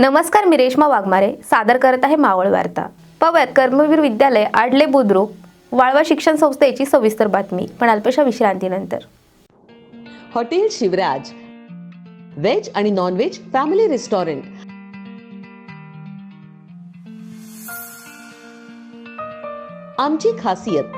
नमस्कार मी रेश्मा वाघमारे सादर करत आहे मावळ वार्ता. पाहूयात कर्मवीर विद्यालय आडले बुद्रुक वाळवा शिक्षण संस्थेची सविस्तर बातमी पण अल्पशा विश्रांतीनंतर. हॉटेल शिवराज व्हेज आणि नॉन व्हेज फॅमिली रेस्टॉरंट. आमची खासियत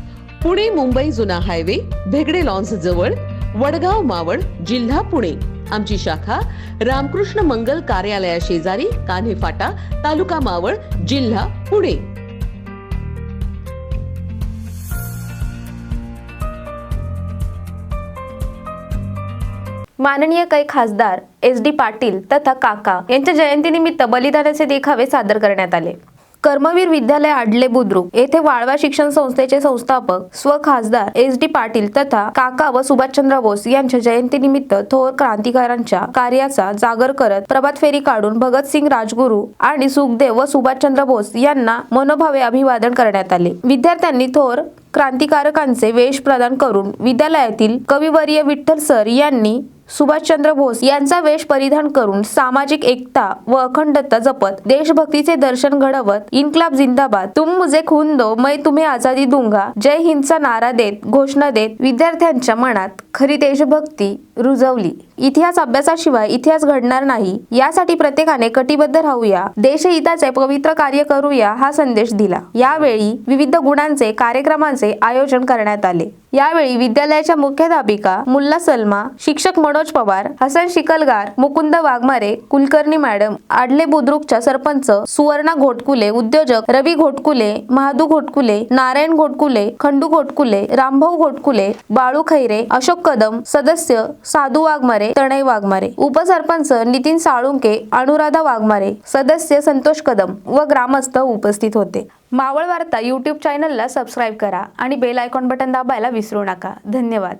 पुणे मुंबई जुना हायवे भेगडे लॉन्स जवळ वडगाव मावळ जिल्हा पुणे. आमची शाखा रामकृष्ण मंगल कार्यालया शेजारी कान्हे फाटा तालुका मावळ जिल्हा पुणे. माननीय काही खासदार एस डी पाटील तथा काका यांच्या जयंतीनिमित्त बलिदानाचे देखावे सादर करण्यात आले. कर्मवीर विद्यालय आडले बुद्रुक येथे वाळवा शिक्षण संस्थेचे संस्थापक स्व खासदार एस डी पाटील तथा काका व सुभाषचंद्र बोस यांच्या जयंतीनिमित्त थोर क्रांतिकारांच्या कार्याचा जागर करत प्रभात फेरी काढून भगतसिंग राजगुरू आणि सुखदेव व सुभाषचंद्र बोस यांना मनोभावे अभिवादन करण्यात आले. विद्यार्थ्यांनी थोर क्रांतिकारकांचे वेश प्रदान करून विद्यालयातील कविवर्य विठ्ठल सर यांनी सुभाषचंद्र बोस यांचा वेश परिधान करून सामाजिक एकता व अखंडता जपत देशभक्तीचे दर्शन घडवत इन्कलाब जिंदाबाद. तुम मुझे खून दो मैं तुम्ही आजादी दूंगा. जय हिंदचा नारा देत घोषणा देत विद्यार्थ्यांच्या मनात. खरी देशभक्ती रुजवली. इतिहास अभ्यासाशिवाय इतिहास घडणार नाही. यासाठी प्रत्येकाने कटिबद्ध राहूया. देशहिताचे पवित्र कार्य करूया हा संदेश दिला. यावेळी विविध गुणांचे कार्यक्रमांचे आयोजन करण्यात आले. यावेळी विद्यालयाच्या मुख्याध्यापिका मुल्ला सलमा शिक्षक मनोज पवार हसन शिकलगार मुकुंद वाघमारे कुलकर्णी मॅडम आडले बुद्रुकच्या सरपंच सुवर्णा घोटकुले उद्योजक रवी घोटकुले महादू घोटकुले नारायण घोटकुले खंडू घोटकुले रामभाऊ घोटकुले बाळू खैरे अशोक कदम सदस्य साधू वाघमारे तणय वाघमारे उपसरपंच नितीन साळुंके अनुराधा वाघमारे सदस्य संतोष कदम व ग्रामस्थ उपस्थित होते. मावळ वार्ता यूट्यूब चॅनलला सबस्क्राईब करा आणि बेल आयकॉन बटन दाबायला विसरू नका. धन्यवाद.